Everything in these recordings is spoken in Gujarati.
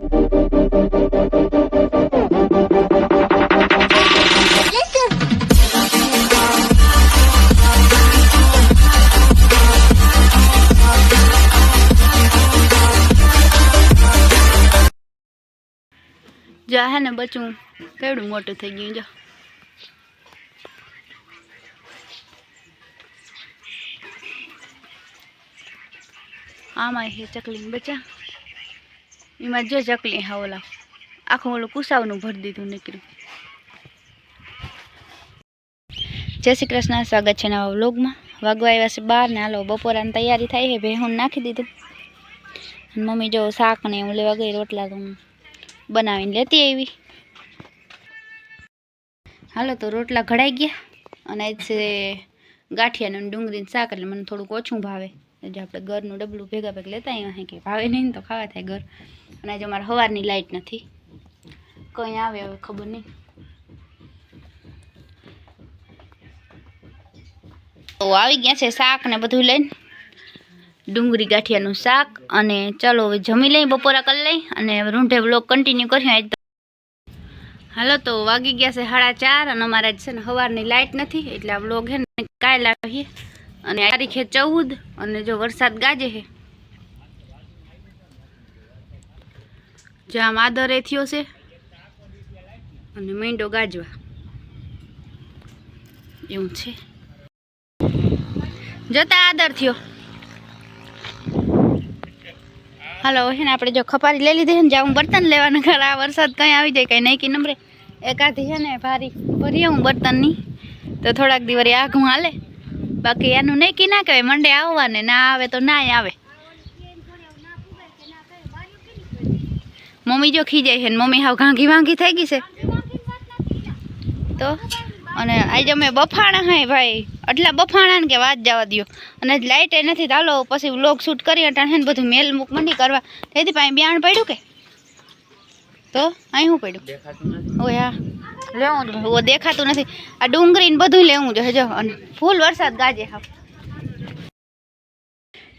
જો આ હે ને બચ્ચું કેવડું મોટું થઈ ગયું જો આમાં હે ચકલી બચ્ચા એમાં જો ચકલી હા ઓલા આખું ઓલું કુસાવનું ભરી દીધું નીકળ્યું. જય શ્રી કૃષ્ણ, સ્વાગત છે નવા વ્લોગમાં. વાગવા આવ્યા છે બાર ને હાલો બપોરાની તૈયારી થાય છે, ભેહું નાખી દીધું. મમ્મી જો શાક ને એવું લેવા ગઈ, રોટલા તો બનાવીને લેતી આવી. હાલો તો રોટલા ઘડાઈ ગયા. અને છે ગાંઠિયા અને ડુંગળીનું શાક, એટલે મને થોડુંક ઓછું ભાવે. જે આપણે ઘરનું ડબલું ભેગા ભેગ લેતા અહીંયા અહીં કંઈ ભાવે નહીં તો ખાવા થાય ઘર. અને આજે અમારે સવારની લાઇટ નથી. કંઈ આવે હવે ખબર નહીં. તો આવી ગયા છે શાક ને બધું લઈને. ડુંગળી ગાંઠિયાનું શાક અને ચાલો હવે જમી લઈ બપોરા કરી લઈ અને રૂંઢે બ્લોગ કન્ટિન્યુ કરીએ. હાલો તો વાગી ગયા છે સાડા ચાર અને અમારે છે ને સવારની લાઇટ નથી, એટલે આ બ્લોગ છે ને કાંઈ આવીએ. અને તારીખે ચૌદ અને જો વરસાદ ગાજે છે જ્યાં આમ આદરે થયો છે અને મીંડો ગાજવા. એવું છે. જોતા આદર થયો. હાલો, હે ને આપણે જો ખપારી લઈ લીધી ને હું બર્તન લેવાના ઘર આ વરસાદ કંઈ આવી જાય કંઈ નહીં કે નંબરે એકાદી છે ને, ભારી ભરીએ હું બર્તનની. તો થોડાક દિવસ આઘું હાલે. બાકી એનું નહીં કી ના કહેવાય મંડે આવવાને ના આવે તો ના આવે. મમ્મી જો ખીજાય છે ને મમ્મી હાવ ઘાંઘી વાંઘી થઈ ગઈ છે. તો અને આજે અમે બફાણા હાય ભાઈ આટલા બફાણા ને કે વાત જવા દ્યો. અને લાઇટ નથી ચાલો પછી વ્લોગ શૂટ કરી અટાણે બધું મેલ મૂક મંડી કરવા. તેથી પાસે બ્યાણ પડ્યું કે? તો અહીં શું પડ્યું? ઓય હા. લેવું જ ઓ દેખાતું નથી. આ ડુંગળી ને બધું લેવું જોઈએ જો અને ફૂલ વરસાદ ગાજે હાવ.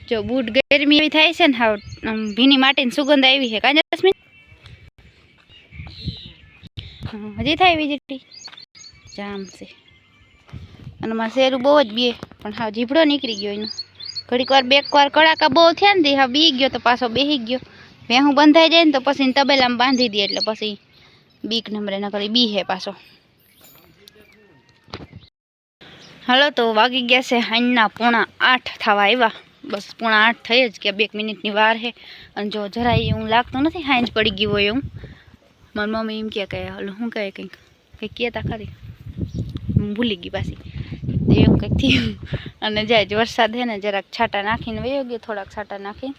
જો બૂટ ગરમી એવી થાય છે ને હાવ ભીની માટીની સુગંધ આવી છે. કાંઈ જસ્મીન? હજી થાય વીજળી જામ છે. અને મારે શેરું બહુ જ બે, પણ હા જીભડો નીકળી ગયો એનો. ઘડીક વાર બેક વાર કડાકા બહુ થયા ને હા બી ગયો તો પાછો બેસી ગયો. ભેહું બંધાઈ જાય ને તો પછી તબેલામાં બાંધી દે એટલે પછી બીક નંબરે ન કરી. બી હે પાછો. હાલો, તો વાગી ગયા છે હાઈના પોણા આઠ થવા આવ્યા. બસ પોણા આઠ થઈ જ કે બે એક મિનિટની વાર છે અને જો જરાય એવું લાગતું નથી, હાંજ પડી ગયું હોય એવું. મારી મમ્મી એમ કહે કે, હલો, શું કહે કંઈક? કંઈક કહેતા ખરી. હું ભૂલી ગઈ પાછી. તો એવું કંઈક થયું. અને જાય જ વરસાદ છે ને, જરાક છાંટા નાખીને વયો ગયો, થોડાક છાંટા નાખીને.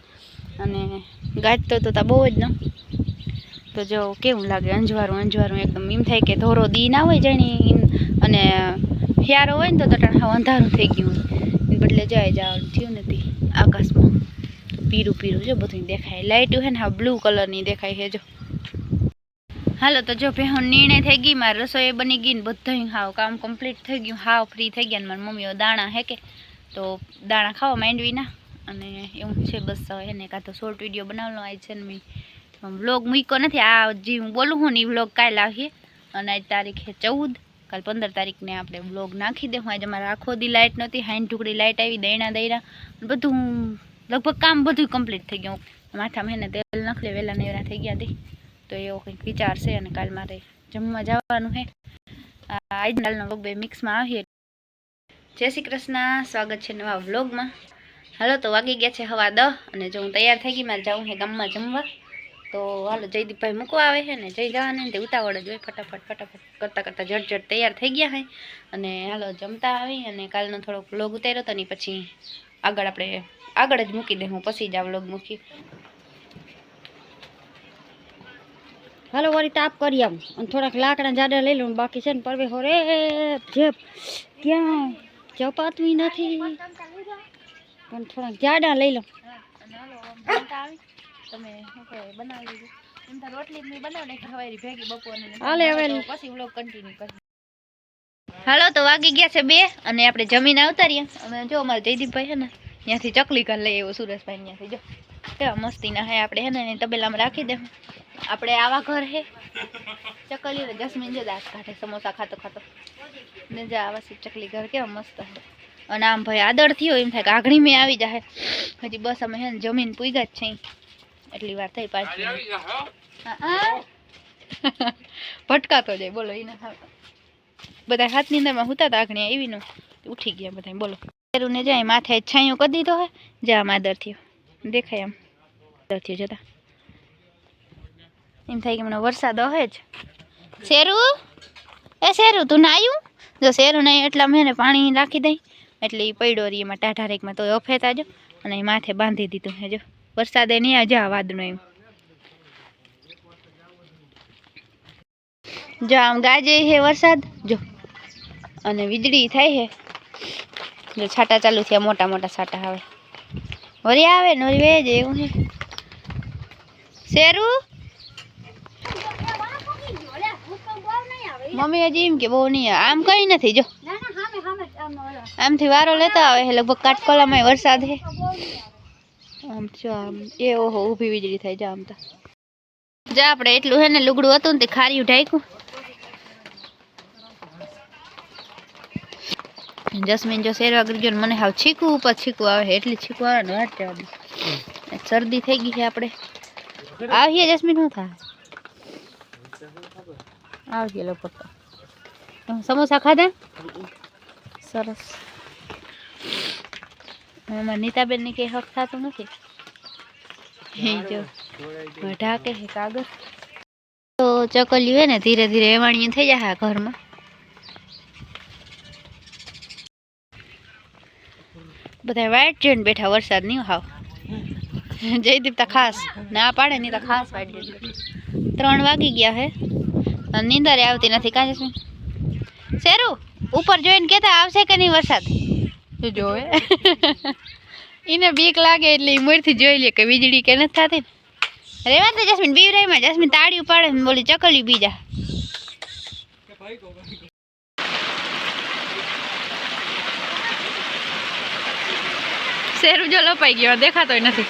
અને ગાજતો તો તા બહુ જ ન. તો જો કેવું લાગે? અંજવારું અંજવારું એકદમ એમ થાય કે ધોરો દી ના હોય જાણી અને ફિયારો હોય ને તો તટણ હાવ અંધારું થઈ ગયું હોય. બદલે જાય જવાનું થયું નથી આકાશમાં. પીરું પીરું જો બધું દેખાય. લાઇટ હોય ને હા બ્લુ કલરની દેખાય છે જો. હાલો, તો જો ભેહો નિર્ણય થઈ ગઈ, મારી રસોઈ બની ગઈ ને બધું હાવ કામ કમ્પ્લીટ થઈ ગયું. હાવ ફ્રી થઈ ગયા ને મારી મમ્મીઓ દાણા હે કે. તો દાણા ખાવા માંડવીના અને એવું છે બસ હવે ને કાં તો શોર્ટ વીડિયો બનાવવાનો આવી છે ને મેં. વ્લોગ મૂક્યો નથી. આ જે હું બોલું હું ને એ વ્લોગ કાલે આવીએ અને આજ તારીખ ચૌદ. કાલ પંદર તારીખને આપણે વ્લોગ નાખી દઉં આજે મારે આખો દી લાઇટ નહોતી. હાઈન ટુકડી લાઇટ આવી, દૈણા દૈણા બધું લગભગ કામ બધું કમ્પ્લીટ થઈ ગયું. માથામાં એને તેલ નાખલે વહેલા નેવરા થઈ ગયા હતી તો એવો કંઈક વિચાર છે અને કાલ મારે જમવા જવાનું છે. આજકાલનો વ્લોગ બે મિક્સમાં આવીએ. જય શ્રી કૃષ્ણ. સ્વાગત છે નવા વ્લોગમાં હાલો તો વાગી ગયા છે હવા દહ અને જો હું તૈયાર થઈ ગઈ, મારે જવું છે ગામમાં જમવા. તો હાલો જયદીપભાઈ મૂકવા આવે છે ને જઈ જવાને તે ઉતાવળ જ હોય ફટાફટ ફટાફટ. કરતાં કરતાં જટ તૈયાર થઈ ગયા હોય અને હાલો જમતા આવી અને કાલનો થોડોક વ્લોગ ઉતાર્યો હતો ને પછી આગળ આપણે આગળ જ મૂકી દે હું પછી જ આ વ્લોગ મૂકી. હાલો વળી તાપ કરી આમ અને થોડાક લાકડા જાડા લઈ લઉં બાકી છે ને પરવે હોરે જે ક્યાં? ચપાતું નથી. પણ થોડાક જાડા લઈ લઉં. તમે બનાવી લીધું. એમ તો રોટલી મેં બનાવી ખવાઈ ભેગી બપોરને હાલે હવે. પછી વ્લોગ કન્ટિન્યુ કરી હાલો તો વાગી ગયા છે બે અને આપણે જમીન આવતા અમે જો અમારે જયદીપભાઈ છે ને ત્યાંથી ચકલી ઘર લઈ આવ્યો સુરેશભાઈ ત્યાંથી. જો કેવા મસ્તીના હે આપણે હે ને તબેલામાં રાખી દે. આપણે આવા ઘર હે. ચકલી ને જસ્મીન જો દાંત કાઢે સમોસા ખાતો ખાતો. ને જે આવા ચકલી ઘર કેવા મસ્ત હે. અને આમ ભાઈ આદળ થયો એમ થાય કે આગળી મેં આવી જાય હજી બસ અમે હે ને જમીન પૂગ્યા જ છે. એટલી વાર થઈ પાછી. ભટકાતો જાય બોલો એને બધા હાથની અંદરમાં હુતા હતા આગળ આવી નો ઉઠી ગયા બધા બોલો. ને જાય માથે છાંયો કરી દીધો હે જા માદર થયો. દેખાય આમ માદર થયો જતા. એમ થાય કે મને વરસાદ હે જ. શેરુ? એ શેરુ તું નાયું? જો શેરુ નહીં એટલા મેં ને પાણી રાખી દઈ. એટલે એ પડ્યો રહી એમાં ટાઢારેકમાં તો અફેતા જો. અને એ માથે બાંધી દીધું હે જો. વરસાદે નહીં આજે આ વાદળો એમ. જો આમ ગાજે હે વરસાદ જો. અને વીજળી થાય હે. જો છાટા ચાલુ થયા મોટા મોટા છાટા આવે વરી આવે ને વરી વેજ એવું હે. શેરુ? મમ્મી હજી એમ કે બહુ નહીં આવે. આમ કઈ નથી જો. આમથી વારો લેતા આવે છે લગભગ કાટકોલામાં વરસાદ હે. આમ જો આમ એ ઓહો, ઊભી વીજળી થાય જા આમ તો. જા, આપણે એટલું હે ને લુગડું હતું ને તે ખાર્યું ઢાંક્યું. જસ્મીન જો શેરવા કરી ગયો ને મને હાવ છીકું, ઉપર છીકું આવે છે. એટલી છીકું આવે ને વાત જવા દે શરદી થઈ ગઈ છે આપણે. આવીએ જસ્મીન શું થાય આવીએ લગભગ તો. તમે સમોસા ખાધા? સરસ. એમાં નીતાબેન ને કઈ હક થતું નથી? એ જો ઢાકે છે કાગળ. તો ચકલી હોય ને ધીરે ધીરે એવાણી થઈ જાય ઘરમાં. બધા વાઈટ જોઈને બેઠા વરસાદ નહીં હાવ. જયદીપ તો ખાસ. ના પાડે નહીં તો ખાસ વાઈટ જોઈને ત્રણ વાગી ગયા હે. અને નીંદરે આવતી નથી કાં શું શેરું ઉપર જોઈને કેતા આવશે કે નહીં વરસાદ? જોવે? એને બીક લાગે એટલે ઈ મોરથી જોઈ લે કે વીજળી કે નથી થતી રેવા દે જસ્મીન બીવરાઈમાં જસ્મીન તાળી ઉપાડે ને બોલી ચકલી બીજા. શેરું જો લપાઈ ગયો દેખાતોય નથી.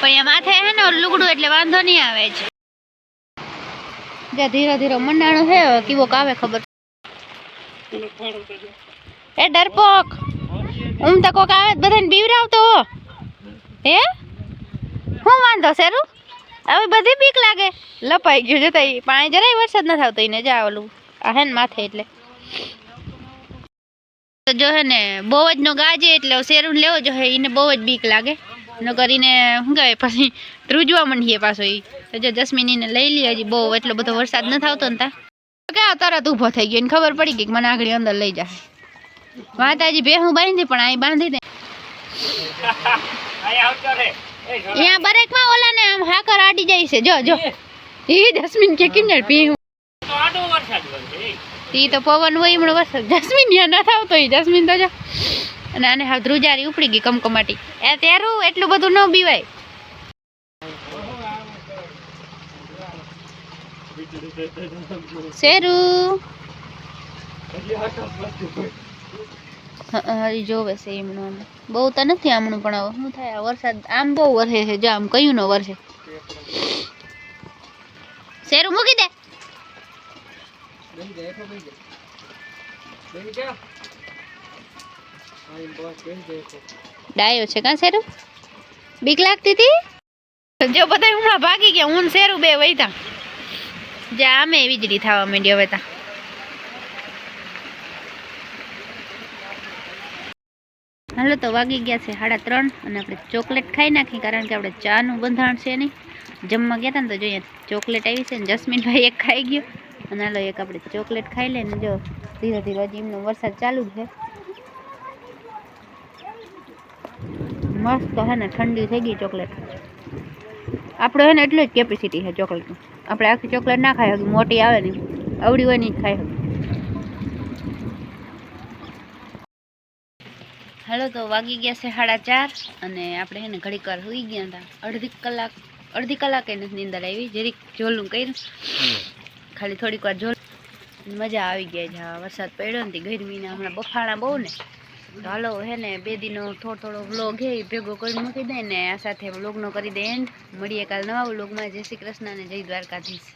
પણ માથે હે ને લુગડું એટલે વાંધો નહીં આવે છે જ્યાં ધીરે ધીરે મંડાણો છે કેવો કાવે ખબર. એ ડરપોક. ઉમ તો કોક આવે, બધાને બીવરાવતો હો. હે? હું વાંધો શેરું? હવે બધી બીક લાગે. લપાઈ ગયું જતા પાણી જરાય વરસાદ નથી આવતો એને જા ઓલું. આ હે ને માથે એટલે. જો હે ને બહુ જ નો ગાજે એટલે શેરું લેવો જો હે એને બહુ જ બીક લાગે. ન કરીને શું કહેવાય, પછી ધ્રુજવા માંડીએ પાછો એ જો જસ્મીનીને લઈ લઈએ હજી બહુ એટલો બધો વરસાદ નથી આવતો ને તા. ક્યાં તરત ઊભો થઈ ગયો, એને ખબર પડી ગઈ કે મને આગળ અંદર લઈ જાય માતાજી ભેહું બાંધી પણ અહીં બાંધી દે. અહીંયા બરેકમાં ઓલાને આમ હાકર આડી જાય છે. જો જો. ઈ જસ્મીન કે કેમ ને પી ઈ. તો પવન હોય હમણાં વરસાદ. જસ્મીન યા નથી આવતો ઈ. જસ્મીન તો જો. અને આને હાવ ધ્રુજારી ઉપડી ગઈ કમકમાટી. એ તેરું એટલું બધું ન બીવાય. શેરું. હા જોવે છે એમનું. બહુ તો નથી આમનું પણ હવે શું થાય વરસાદ આમ બહુ વરસે છે, જો આમ કયું ન વરસે. શેરું મૂકી દે. ડાયો છે કાં શેરું? બીક લાગતી હતી? જો બધા હમણાં ભાગી ગયા, હું શેરું બે વૈતા જે, આમે વીજળી થવા માંડી હવે તા. હાલો તો વાગી ગયા છે સાડા ત્રણ અને આપણે ચોકલેટ ખાઈ નાખી કારણ કે આપણે ચાનું બંધાણ છે નહીં. જમવા ગયા હતા ને તો જોઈએ, ચોકલેટ આવી છે ને જસ્મીનભાઈ એક ખાઈ ગયો. અને હાલો એક આપણે ચોકલેટ ખાઈ લે ને જો, ધીરે ધીરે હજી એમનો વરસાદ ચાલુ છે. મસ્ત હે ને, ઠંડી થઈ ગઈ ચોકલેટ. આપણે હે ને એટલી જ કેપેસિટી છે ચોકલેટની. આપણે આખી ચોકલેટ ના ખાઈ શકીએ, મોટી આવે ને આવડી હોય ને જ ખાઈ શકીએ. હાલો તો વાગી ગયા છે સાડા ચાર અને આપણે હે ને ઘડીક વાર સુઈ ગયા હતા. અડધી કલાક, અડધી કલાકે નથી નીંદર આવી. જરીક જોલું કર્યું. ખાલી થોડીક વાર જોલ મજા આવી ગઈ છે. વરસાદ પડ્યો ને ગરમીના હમણાં બફાણા બહુ ને. તો હાલો હે ને બે દિનો થોડો થોડો વ્લોગ હે ભેગો કરી મૂકી દે ને આ સાથે વ્લોગનો કરી દે એન્ડ મળીએ કાલ નવા વ્લોગમાં. જય શ્રી કૃષ્ણ અને જય દ્વારકાધીશ.